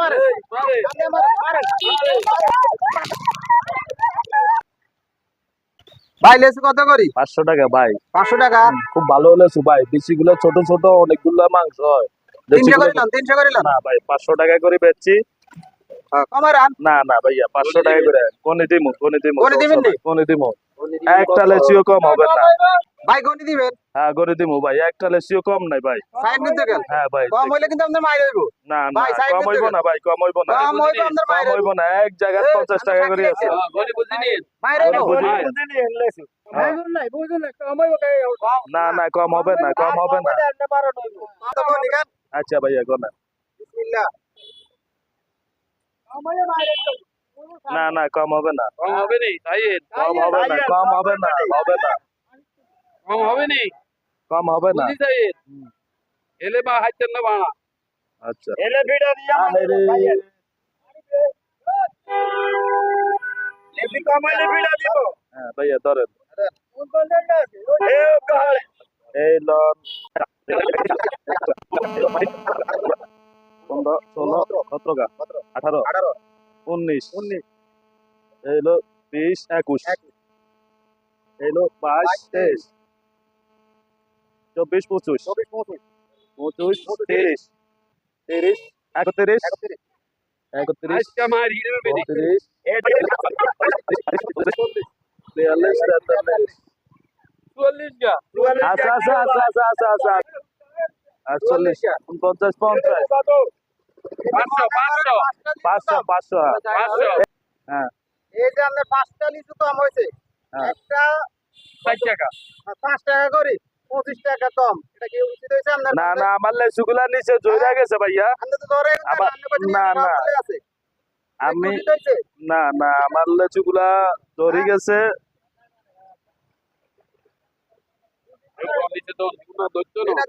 মারে সামনে মারে মারে ভাই লেসু কত করি? পাঁচশো টাকা ভাই। পাঁচশো টাকা? খুব ভালো লেসু ভাই। ছোট ছোট অনেকগুলো মাংস হয়। তিনশো করিলাম তিনশো করিলাম। না ভাই পাঁচশো টাকা করে বেচছি। না না ভাইয়া পাঁচশো টাকা করে। কোনে দিমু কোনে দিমু কোনে দিবেন নি? কোনে দিমু। একটা লেসিও কম হবে না। ভাই গনি দিবেন? হ্যাঁ করে দিমু ভাই। একটা লেসিও কম নাই ভাই। সাইড নিতে গেল। হ্যাঁ ভাই কম হইলে কিন্তু আপনার মাইর হইব। না না কম হইব না ভাই কম হইব না। কম হইব আপনার মাইর হইব না। এক জায়গায় এই, পঞ্চাশ আমি টাকা সাক্ষী করে দিচ্ছি। মাইর হইব। বুঝি ভাই। না না কম হবে না কম হবে না। গনি গান আচ্ছা ভাইয়া গোনা না না কম হবে না। কম হবে নি কম হবে না কম হবে না হবে না। কম হবে নি? কম হবে না। এলে বা হাইতেন না বাড়া আচ্ছা। এলে ভিডিও দিয়া আরে এমনি কমাইলে ভিডিও দিব। হ্যাঁ ভাইয়া ধরেন। কোন কোন জায়গা এ কাল এই লন। পনেরো ষোলো সতেরো আঠারো আঠারো। উনিশ। উনিশ। এইলো বিশ একুশ। এইলো বাইশ তেইশ। চব্বিশ পঁচিশ। চব্বিশ পঁচিশ। পঁচিশ তিরিশ। তিরিশ। একত্রিশ। একত্রিশ। তেতাল্লিশ। আচ্ছা আচ্ছা আচ্ছা আচ্ছা আচ্ছা আচ্ছা। আটচল্লিশ উনপঞ্চাশ পঞ্চাশ। পাঁচশো পাঁচশো হ্যাঁ। এই যে আপনার পাঁচটা লিচু কম হয়েছে। হ্যাঁ। একটা ষাট টাকা। পাঁচ টাকা করি। পঁচিশ টাকা কম। এটা কি উচিত হয়েছে না না আমার লেচুগুলা নিচে জয়রা গেছে ভাইয়া। ধরে না, না। আমি না না আমার লেচুগুলা ধরে গেছে।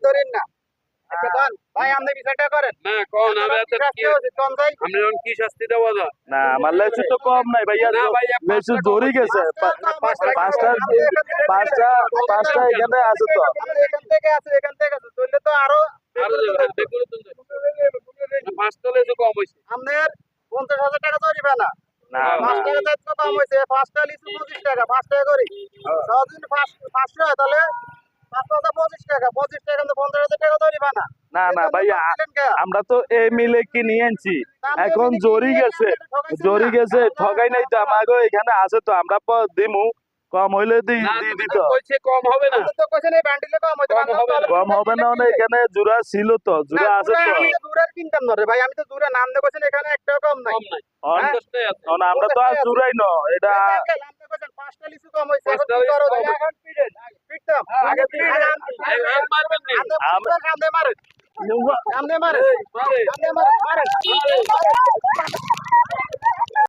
ধরেন না। ভাই আপনি বিষয়টা করেন। না কোন আমি কি কি কম আমরা কি শাস্তি দেওয়া না আমার লেচু তো কম নাই ভাইয়া। ভাইয়া, লেচু ধরে গেছে। পাঁচটা পাঁচটা পাঁচটা এখানে আছে তো। এখান থেকে আছে এখান থেকে আছে ধরলে তো আরও আরও যাবে দেখুন পাঁচ তলে তো কম হয়েছে আপনার পঞ্চাশ হাজার টাকা তৈরি না। না পাঁচ টাকা চাইতে কম হয়েছে পাঁচটা লিচু পঁচিশ টাকা পাঁচ টাকা করি সহদিন পাঁচশো হয় তাহলে না। না ভাইয়া আমরা তো মিলে কিনে আনছি এখন জরি গেছে জরি গেছে ঠগাই নাই তো আমাকে এখানে আছে তো আমরা দিমু। কম হইলে দি না দি তুমি দিত। কম হবে না। তো কোশ্চেন এই ব্যান্ডেলে কম হবে না। কম হবে না মানে এখানে জুরা ছিল তো জুরা আছে তো। আমি তো কিনতাম না রে ভাই আমি তো দূরে নাম দিয়ে কোশ্চেন এখানে একটাও কম নাই। অন আমরা তো আর জুরাই ন এটা পাঁচটা লিচু কম এখন পাঁচটা কি করো কম এখন পিটেন পিটতাম আগে পিটেন এই এক মারবেন নি আমরা সামনে মারেন সামনে মারেন মারে সামনে মারেন মারেন